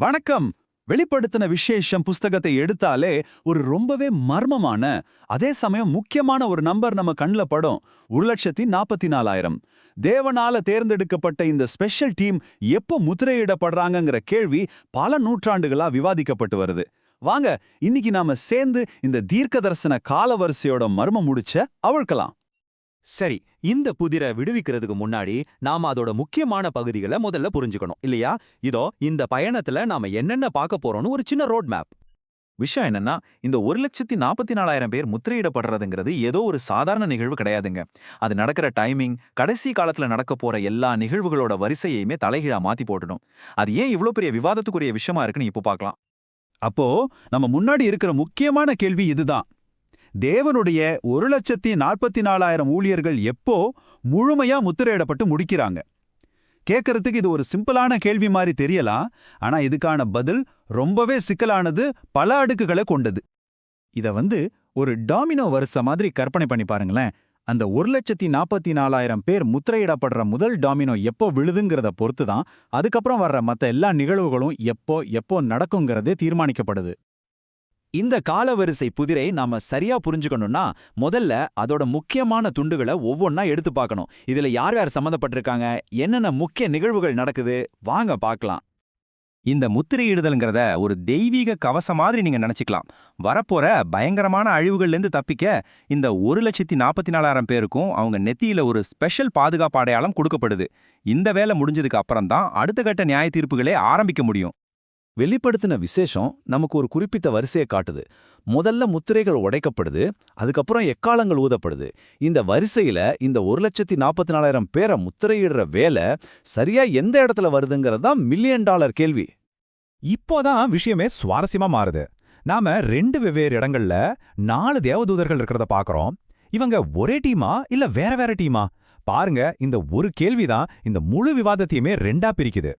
வணக்கம். வெளிப்படுத்தின விசேஷம் புஸ்தகத்தை எடுத்தாலே ஒரு ரொம்பவே மர்மமான அதே சமயம் முக்கியமான ஒரு நம்பர் நம்ம கண்ல படும். ஒரு லட்சத்தி நாற்பத்தி நாலாயிரம் தேவனால தேர்ந்தெடுக்கப்பட்ட இந்த ஸ்பெஷல் டீம் எப்போ முத்திரையிடப்படுறாங்கங்கிற கேள்வி பல நூற்றாண்டுகளா விவாதிக்கப்பட்டு வருது. வாங்க இன்னைக்கு நாம சேர்ந்து இந்த தீர்க்க தரிசன காலவரிசையோட மர்மம் முடிச்ச அவழ்க்கலாம். சரி இந்த புதிரை விடுவிக்கிறதுக்கு முன்னாடி நாம அதோட முக்கியமான பகுதிகளை முதல்ல புரிஞ்சுக்கணும் இல்லையா? இதோ இந்த பயணத்துல நாம என்னென்ன பார்க்க போறோம்னு ஒரு சின்ன ரோட் மேப் விஷயம் என்னன்னா இந்த ஒரு லட்சத்தி நாற்பத்தி நாலாயிரம் பேர் முத்திரையிடப்படுறதுங்கிறது ஏதோ ஒரு சாதாரண நிகழ்வு கிடையாதுங்க. அது நடக்கிற டைமிங் கடைசி காலத்துல நடக்க போற எல்லா நிகழ்வுகளோட வரிசையையுமே தலைகீழா மாத்தி போட்டுடும். அது ஏன் இவ்ளோ பெரிய விவாதத்துக்குரிய விஷயமா இருக்குன்னு இப்போ பார்க்கலாம். அப்போ நம்ம முன்னாடி இருக்கிற முக்கியமான கேள்வி இதுதான். தேவனுடைய ஒரு லட்சத்தி நாற்பத்தி நாலாயிரம் ஊழியர்கள் எப்போ முழுமையா முத்திரையிடப்பட்டு முடிக்கிறாங்க? கேட்கறதுக்கு இது ஒரு சிம்பிளான கேள்வி மாதிரி தெரியலாம் ஆனா இதுக்கான பதில் ரொம்பவே சிக்கலானது பல அடுக்குகளை கொண்டது. இத வந்து ஒரு டாமினோ வரிசை மாதிரி கற்பனை பண்ணி பாருங்களேன். அந்த ஒரு லட்சத்தி நாற்பத்தி நாலாயிரம் பேர் முத்திரையிடப்படுற முதல் டாமினோ எப்போ விழுதுங்கிறத பொறுத்து தான் அதுக்கப்புறம் வர்ற மத்த எல்லா நிகழ்வுகளும் எப்போ எப்போ நடக்குங்கிறதே தீர்மானிக்கப்படுது. இந்த காலவரிசை புதிரை நாம சரியா புரிஞ்சுக்கணும்னா முதல்ல அதோட முக்கியமான துண்டுகளை ஒவ்வொன்னா எடுத்து பார்க்கணும். இதுல யார் யார் சம்மந்தப்பட்டிருக்காங்க? என்னென்ன முக்கிய நிகழ்வுகள் நடக்குது? வாங்க பார்க்கலாம். இந்த முத்திரையிடுதல்ங்கிறத ஒரு தெய்வீக கவசம் மாதிரி நீங்க நினைச்சுக்கலாம். வரப்போற பயங்கரமான அழிவுகள்லேருந்து தப்பிக்க இந்த ஒரு லட்சத்தி நாற்பத்தி நாலாயிரம் பேருக்கும் அவங்க நெத்தியில ஒரு ஸ்பெஷல் பாதுகாப்பு அடையாளம் கொடுக்கப்படுது. இந்த வேலை முடிஞ்சதுக்கு அப்புறம் தான் அடுத்த கட்ட நியாய தீர்ப்புகளே ஆரம்பிக்க முடியும். வெளிப்படுத்தின விசேஷம் நமக்கு ஒரு குறிப்பிட்ட வரிசையை காட்டுது. முதல்ல முத்திரைகள் உடைக்கப்படுது அதுக்கப்புறம் எக்காலங்கள் ஊதப்படுது. இந்த வரிசையில இந்த ஒரு லட்சத்தி நாற்பத்தி நாலாயிரம் பேரை முத்திரையிடுற வேலை சரியா எந்த இடத்துல வருதுங்கிறது தான் மில்லியன் டாலர் கேள்வி. இப்போதான் விஷயமே சுவாரஸ்யமா மாறுது. நாம ரெண்டு வெவ்வேறு இடங்கள்ல நாலு தேவதூதர்கள் இருக்கிறத பாக்குறோம். இவங்க ஒரே டீமா இல்ல வேற வேற டீமா? பாருங்க இந்த ஒரு கேள்விதான் இந்த முழு விவாதத்தையுமே ரெண்டா பிரிக்குது.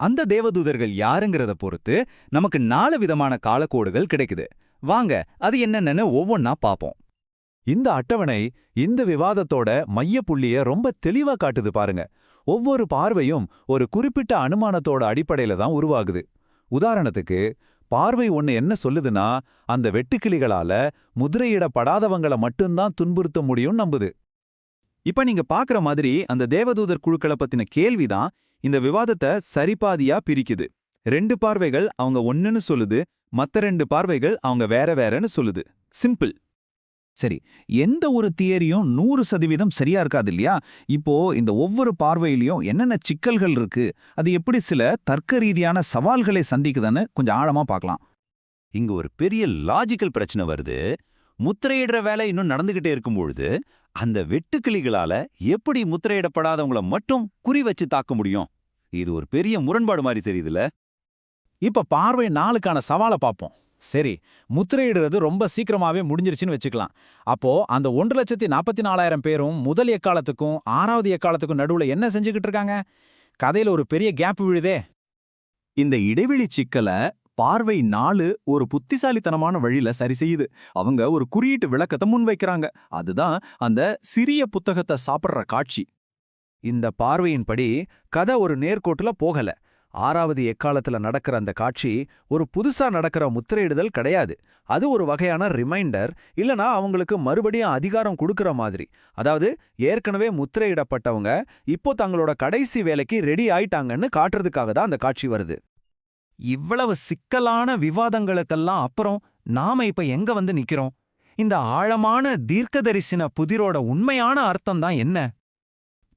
அந்த தேவதூதர்கள் யாருங்கிறத பொறுத்து நமக்கு நாலு விதமான காலக்கோடுகள் கிடைக்குது. வாங்க அது என்னென்னு ஒவ்வொன்னா பார்ப்போம் இந்த அட்டவணை இந்த விவாதத்தோட மையப்புள்ளிய ரொம்ப தெளிவா காட்டுது பாருங்க. ஒவ்வொரு பார்வையும் ஒரு குறிப்பிட்ட அனுமானத்தோட அடிப்படையில தான் உருவாகுது. உதாரணத்துக்கு பார்வை ஒண்ணு என்ன சொல்லுதுன்னா அந்த வெட்டுக்கிளிகளால முதிரையிடப்படாதவங்களை மட்டும்தான் துன்புறுத்த முடியும் நம்புது. இப்ப நீங்க பாக்குற மாதிரி அந்த தேவதூதர் குழுக்களை பத்தின கேள்விதான் இந்த விவாதத்தை சரிபாதியா பிரிக்குது. ரெண்டு பார்வைகள் அவங்க ஒன்னுன்னு சொல்லுது மத்த ரெண்டு பார்வைகள் அவங்க வேற வேறன்னு சொல்லுது. சிம்பிள் சரி எந்த ஒரு தியரியும் நூறு சதவீதம் சரியா இருக்காது இல்லையா? இப்போ இந்த ஒவ்வொரு பார்வையிலையும் என்னென்ன சிக்கல்கள் இருக்கு அது எப்படி சில தர்க்க ரீதியான சவால்களை சந்திக்குதுன்னு கொஞ்சம் ஆழமா பார்க்கலாம். இங்க ஒரு பெரிய லாஜிக்கல் பிரச்சனை வருது. முத்திரையிடுற வேலை இன்னும் நடந்துகிட்டே இருக்கும் பொழுது அந்த வெட்டுக்கிளிகளால எப்படி முத்திரையிடப்படாதவங்கள மட்டும் குறி வச்சு தாக்க முடியும்? இது ஒரு பெரிய முரண்பாடு மாதிரி தெரியுதுல இப்ப பார்வை நாளுக்கான சவாலை பார்ப்போம் சரி முத்திரையிடுறது ரொம்ப சீக்கிரமாவே முடிஞ்சிருச்சுன்னு வச்சுக்கலாம். அப்போ அந்த ஒன்று லட்சத்தி நாற்பத்தி நாலாயிரம் பேரும் முதல் எக்காலத்துக்கும் ஆறாவது எக்காலத்துக்கும் நடுவுல என்ன செஞ்சுக்கிட்டு இருக்காங்க? கதையில ஒரு பெரிய கேப் விழுதே. இந்த இடைவெளி சிக்கலை பார்வை நாலு ஒரு புத்திசாலித்தனமான வழியில சரி செய்யுது. அவங்க ஒரு குறியீட்டு விளக்கத்தை முன்வைக்கிறாங்க. அதுதான் அந்த சிறிய புத்தகத்தை சாப்பிடுற காட்சி. இந்த பார்வையின்படி கதை ஒரு நேர்கோட்டுல போகல. ஆறாவது எக்காலத்துல நடக்கிற அந்த காட்சி ஒரு புதுசா நடக்கிற முத்திரையிடுதல் கிடையாது. அது ஒரு வகையான ரிமைண்டர் இல்லனா அவங்களுக்கு மறுபடியும் அதிகாரம் கொடுக்கற மாதிரி. அதாவது ஏற்கனவே முத்திரையிடப்பட்டவங்க இப்போ தங்களோட கடைசி வேலைக்கு ரெடி ஆயிட்டாங்கன்னு காட்டுறதுக்காக தான் அந்த காட்சி வருது. இவ்வளவு சிக்கலான விவாதங்களுக்கெல்லாம் அப்புறம் நாம இப்ப எங்க வந்து நிக்கிறோம்? இந்த ஆழமான தீர்க்கதரிசின புதிரோட உண்மையான அர்த்தம் தான் என்ன?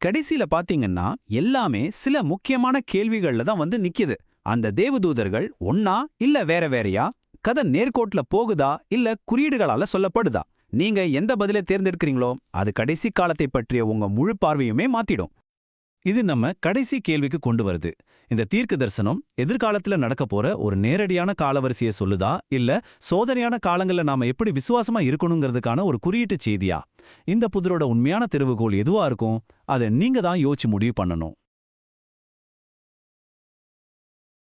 கடைசியில பாத்தீங்கன்னா எல்லாமே சில முக்கியமான கேள்விகள்ல தான் வந்து நிக்குது. அந்த தேவதூதர்கள் ஒன்னா இல்ல வேற வேறையா? கதை நேர்கோட்ல போகுதா? இல்ல குறியீடுகளால சொல்லப்படுதா? நீங்க எந்த பதிலை தேர்ந்தெடுக்கிறீங்களோ அது கடைசி காலத்தை பற்றிய உங்க முழு பார்வையுமே மாத்திடும். இது நம்ம கடைசி கேள்விக்கு கொண்டு வருது. இந்த தீர்க்க தரிசனம் எதிர்காலத்துல நடக்க போற ஒரு நேரடியான காலவரிசையை சொல்லுதா? இல்ல சோதனையான காலங்கள்ல நாம எப்படி விசுவாசமா இருக்கணுங்கிறதுக்கான ஒரு குறியீட்டு செய்தியா? இந்த புதிரோட உண்மையான தெருவுகோல் எதுவா இருக்கும்? அதை நீங்க தான் யோசிச்சு முடிவு பண்ணணும்.